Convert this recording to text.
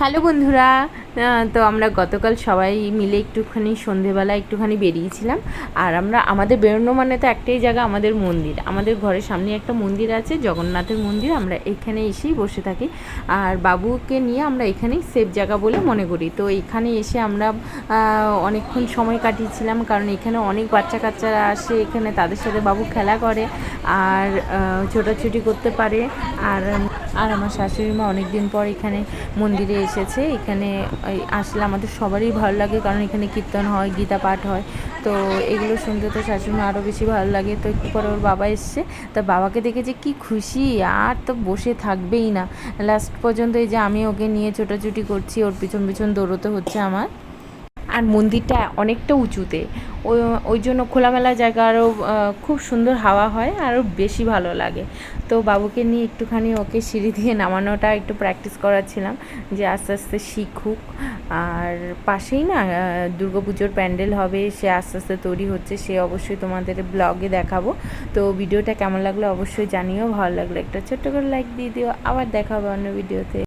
Hello বন্ধুরা তো আমরা গতকাল সবাই মিলে একটুখানি সন্ধেবেলা একটুখানি বেরিয়েছিলাম। আর আমরা, আমাদের বেরোনো মানে তো একটাই জায়গা, আমাদের মন্দির। আমাদের ঘরের সামনে একটা মন্দির আছে, জগন্নাথের মন্দির। আমরা এখানে এসেই বসে থাকি। আর বাবুকে নিয়ে আমরা এখানেই সেফ জায়গা বলে মনে করি। তো এখানে এসে আমরা অনেকক্ষণ সময় কাটিয়েছিলাম, কারণ এখানে অনেক বাচ্চা কাচ্চারা আসে এখানে, তাদের সাথে বাবু খেলা করে আর ছোটাছুটি করতে পারে। আর আর আমার শাশুড়ি মা অনেকদিন পর এখানে মন্দিরে এসেছে। এখানে আসলে আমাদের সবারই ভালো লাগে, কারণ এখানে কীর্তন হয়, গীতা পাঠ হয়। তো এগুলো শুনতে তো শাশুড়ি আরও বেশি ভালো লাগে। তো একটু পরে ওর বাবা এসছে, তা বাবাকে দেখে যে কী খুশি, আর তো বসে থাকবেই না। লাস্ট পর্যন্ত এই যে আমি ওকে নিয়ে ছোটাছুটি করছি, ওর পিছন পিছন দৌড়তে হচ্ছে আমার। আর মন্দিরটা অনেকটা উঁচুতে। ওই ওই জন্য খোলামেলা জায়গা আরও খুব সুন্দর হাওয়া হয়, আরও বেশি ভালো লাগে। তো বাবুকে নিয়ে একটুখানি ওকে সিঁড়ি দিয়ে নামানোটা একটু প্র্যাকটিস করাচ্ছিলাম, যে আস্তে আস্তে শিখুক। আর পাশেই না দুর্গাপুজোর প্যান্ডেল হবে, সে আস্তে আস্তে তৈরি হচ্ছে, সে অবশ্যই তোমাদের ব্লগে দেখাবো। তো ভিডিওটা কেমন লাগল অবশ্যই জানিও, ভালো লাগল একটা ছোট্ট করে লাইক দিয়ে দিও। আবার দেখা হবে অন্য ভিডিওতে।